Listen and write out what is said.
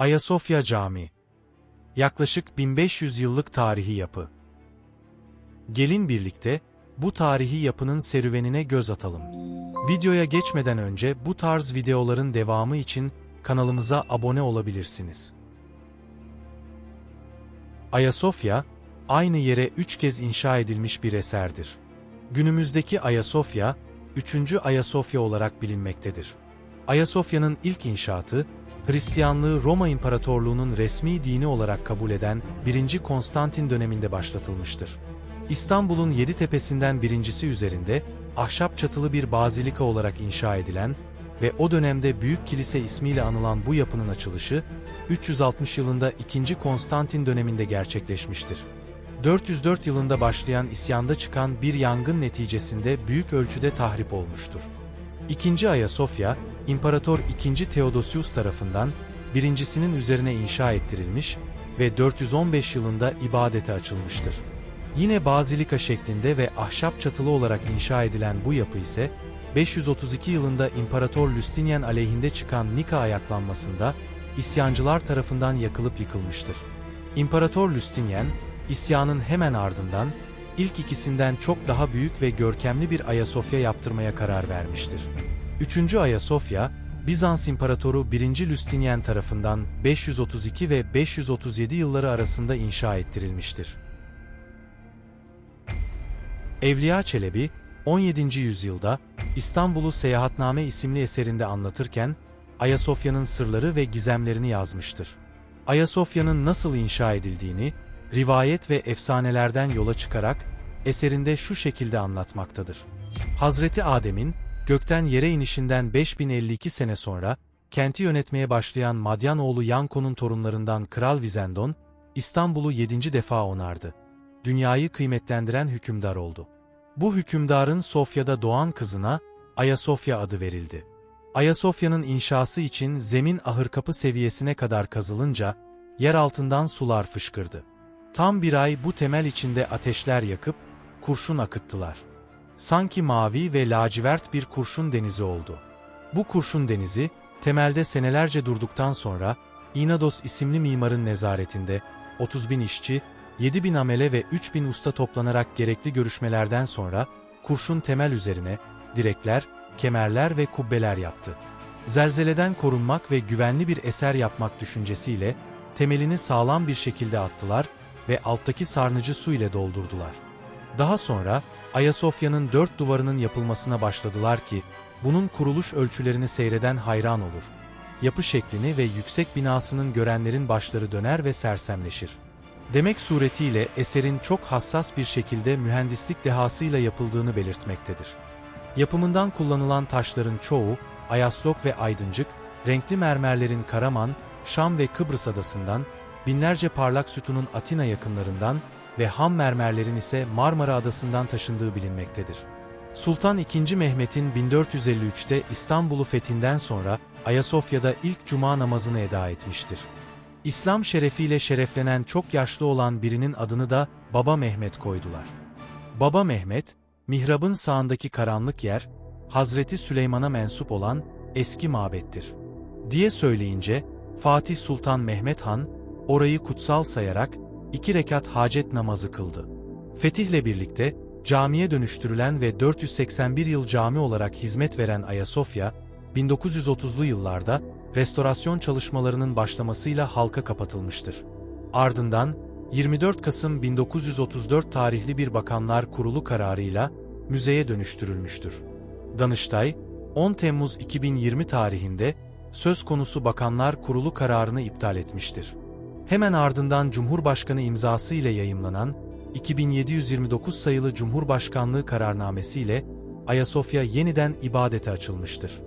Ayasofya Camii Yaklaşık 1500 yıllık tarihi yapı. Gelin birlikte bu tarihi yapının serüvenine göz atalım. Videoya geçmeden önce bu tarz videoların devamı için kanalımıza abone olabilirsiniz. Ayasofya, aynı yere üç kez inşa edilmiş bir eserdir. Günümüzdeki Ayasofya, 3. Ayasofya olarak bilinmektedir. Ayasofya'nın ilk inşaatı, Hristiyanlığı Roma İmparatorluğu'nun resmi dini olarak kabul eden 1. Konstantin döneminde başlatılmıştır. İstanbul'un yedi tepesinden birincisi üzerinde, ahşap çatılı bir bazilika olarak inşa edilen ve o dönemde Büyük Kilise ismiyle anılan bu yapının açılışı, 360 yılında 2. Konstantin döneminde gerçekleşmiştir. 404 yılında başlayan isyanda çıkan bir yangın neticesinde büyük ölçüde tahrip olmuştur. İkinci Ayasofya, İmparator II. Theodosius tarafından birincisinin üzerine inşa ettirilmiş ve 415 yılında ibadete açılmıştır. Yine bazilika şeklinde ve ahşap çatılı olarak inşa edilen bu yapı ise 532 yılında İmparator Justinian aleyhinde çıkan Nika ayaklanmasında isyancılar tarafından yakılıp yıkılmıştır. İmparator Justinian, isyanın hemen ardından ilk ikisinden çok daha büyük ve görkemli bir Ayasofya yaptırmaya karar vermiştir. Üçüncü Ayasofya, Bizans İmparatoru 1. Justinian tarafından 532 ve 537 yılları arasında inşa ettirilmiştir. Evliya Çelebi, 17. yüzyılda İstanbul'u Seyahatname isimli eserinde anlatırken, Ayasofya'nın sırları ve gizemlerini yazmıştır. Ayasofya'nın nasıl inşa edildiğini, rivayet ve efsanelerden yola çıkarak eserinde şu şekilde anlatmaktadır. Hazreti Adem'in gökten yere inişinden 5052 sene sonra kenti yönetmeye başlayan Madyanoğlu Yanko'nun torunlarından Kral Vizendon, İstanbul'u yedinci defa onardı. Dünyayı kıymetlendiren hükümdar oldu. Bu hükümdarın Sofya'da doğan kızına Ayasofya adı verildi. Ayasofya'nın inşası için zemin ahırkapı seviyesine kadar kazılınca yer altından sular fışkırdı. Tam bir ay bu temel içinde ateşler yakıp kurşun akıttılar. Sanki mavi ve lacivert bir kurşun denizi oldu. Bu kurşun denizi temelde senelerce durduktan sonra İnados isimli mimarın nezaretinde 30 bin işçi, 7 bin amele ve 3 bin usta toplanarak gerekli görüşmelerden sonra kurşun temel üzerine direkler, kemerler ve kubbeler yaptı. Zelzeleden korunmak ve güvenli bir eser yapmak düşüncesiyle temelini sağlam bir şekilde attılar ve alttaki sarnıcı su ile doldurdular. Daha sonra Ayasofya'nın dört duvarının yapılmasına başladılar ki bunun kuruluş ölçülerini seyreden hayran olur. Yapı şeklini ve yüksek binasının görenlerin başları döner ve sersemleşir. Demek suretiyle eserin çok hassas bir şekilde mühendislik dehasıyla yapıldığını belirtmektedir. Yapımından kullanılan taşların çoğu, Ayaslok ve Aydıncık, renkli mermerlerin Karaman, Şam ve Kıbrıs adasından, binlerce parlak sütunun Atina yakınlarından ve ham mermerlerin ise Marmara Adası'ndan taşındığı bilinmektedir. Sultan II. Mehmet'in 1453'te İstanbul'u fethinden sonra Ayasofya'da ilk cuma namazını eda etmiştir. İslam şerefiyle şereflenen çok yaşlı olan birinin adını da Baba Mehmet koydular. Baba Mehmet, mihrabın sağındaki karanlık yer, Hazreti Süleyman'a mensup olan eski mabettir. Diye söyleyince, Fatih Sultan Mehmet Han, orayı kutsal sayarak iki rekat hacet namazı kıldı. Fetihle birlikte, camiye dönüştürülen ve 481 yıl cami olarak hizmet veren Ayasofya, 1930'lu yıllarda restorasyon çalışmalarının başlamasıyla halka kapatılmıştır. Ardından 24 Kasım 1934 tarihli bir Bakanlar Kurulu kararıyla müzeye dönüştürülmüştür. Danıştay, 10 Temmuz 2020 tarihinde söz konusu Bakanlar Kurulu kararını iptal etmiştir. Hemen ardından Cumhurbaşkanı imzası ile yayımlanan 2729 sayılı Cumhurbaşkanlığı kararnamesi ile Ayasofya yeniden ibadete açılmıştır.